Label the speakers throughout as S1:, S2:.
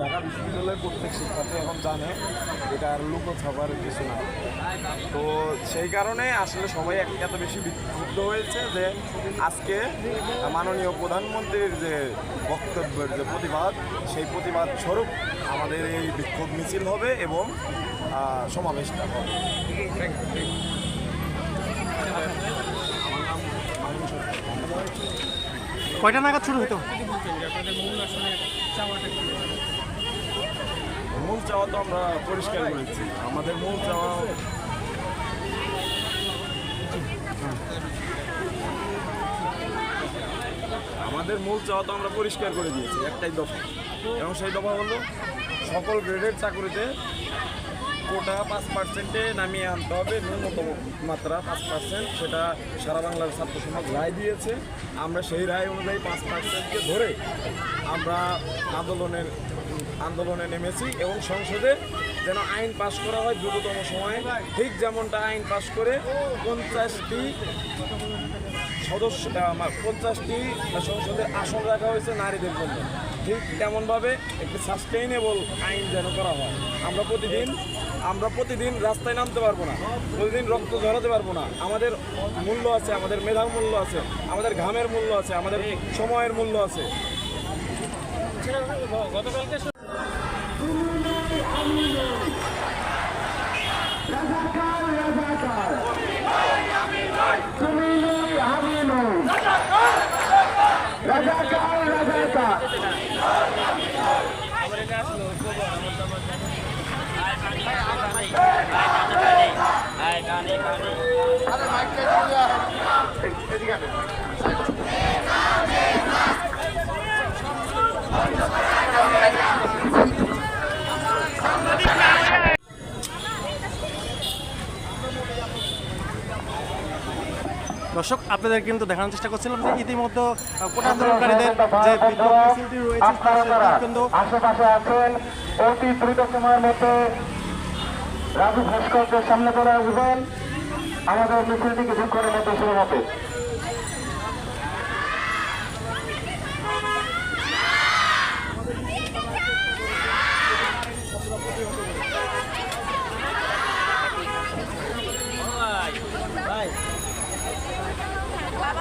S1: ঢাকা বিশ্ববিদ্যালয়ের প্রত্যেক শিক্ষার্থী এখন জানে এটা আর লুকো ছাপার কিছু না। তো সেই কারণে আসলে সবাই এত বেশি বিক্ষুব্ধ হয়েছে যে আজকে মাননীয় প্রধানমন্ত্রীর যে বক্তব্যের যে প্রতিবাদ, সেই প্রতিবাদ স্বরূপ আমাদের এই বিক্ষোভ মিছিল হবে এবং সমাবেশটা হবে।
S2: কয়টা নাগাদ শুরু হতো
S1: মূল চাওয়া তো আমরা পরিষ্কার করেছি আমাদের মূল চাওয়া আমাদের মূল চাওয়া তো আমরা পরিষ্কার করে দিয়েছি, একটাই দফা। এবং সেই দফা হলো সকল গ্রেডের চাকরিতে কোটা পাঁচ পার্সেন্টে নামিয়ে আনতে হবে, ন্যূনতম মাত্রা পাঁচ পার্সেন্ট সেটা সারা বাংলার ছাত্র সমাজ রায় দিয়েছে। আমরা সেই রায় অনুযায়ী পাঁচ পার্সেন্টকে ধরে আমরা আন্দোলনের আন্দোলনে নেমেছি এবং সংসদে যেন আইন পাশ করা হয় দ্রুততম সময়ে। ঠিক যেমনটা আইন পাশ করে পঞ্চাশটি সদস্য পঞ্চাশটি সংসদের আসন রাখা হয়েছে নারীদের জন্য। ঠিক তেমনভাবে একটি সাস্টেইনেবল আইন যেন করা হয়। আমরা প্রতিদিন আমরা প্রতিদিন রাস্তায় নামতে পারব না, প্রতিদিন রক্ত ঝরাতে পারব না। আমাদের মূল্য আছে, আমাদের মেধার মূল্য আছে, আমাদের ঘামের মূল্য আছে, আমাদের সময়ের মূল্য আছে। oh Amen.
S2: দর্শক আপনাদের কিন্তু দেখানোর চেষ্টা করছিলাম যে ইতিমধ্যে কোটা আন্দোলনকারীদের যে বিদ্যুৎ ফেসিলিটি রয়েছে কিন্তু
S3: আশেপাশে আছেন অতি দ্রুত সময়ের মধ্যে রাজু ভাস্করদের সামনে করে আসবেন। আমাদের মিছিলটি কিছুক্ষণের মধ্যে শুরু হবে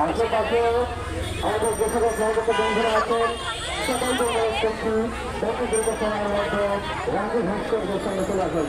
S3: আশেপাশে আমাদের যে সকল সহযোগী বন্ধুরা আছেন সকলকে অনুরোধ করছি অতি দ্রুত সময়ের মধ্যে রাজু ভাস্করদের সামনে চলে আসার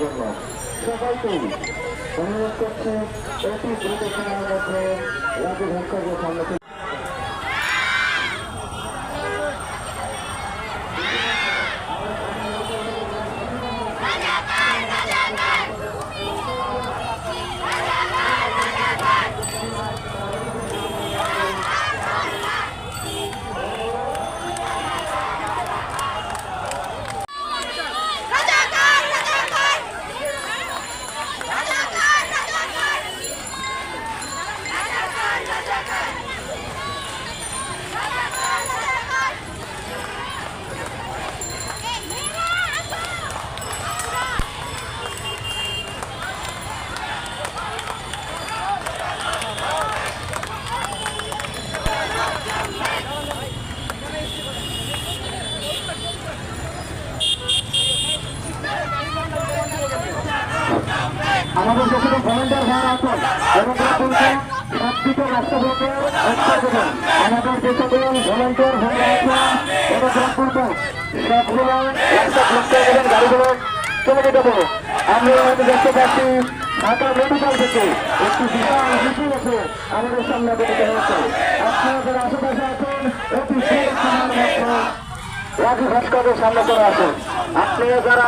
S3: আমাদের যে সকল ভলেন্টিয়ার ভাইরা আছেন এবং তারা বলছেন সবদিকে রাষ্ট্রপতি আমাদের যে সকল ভলেন্টিয়ার ভাইরা আছেন এবং তারা বলছেন সবগুলো রাস্তা ব্লক করে গাড়িগুলো। চলে যেতে হবে আমরা আমাদের দেখতে পাচ্ছি, ঢাকা মেডিকেল থেকে একটি বিশাল মিছিল আছে আমাদের সামনে বেরোতে হয়েছে। আপনারা যারা আশেপাশে আছেন অতি রাজু ভাস্করের সামনে করে আসুন। আপনারা যারা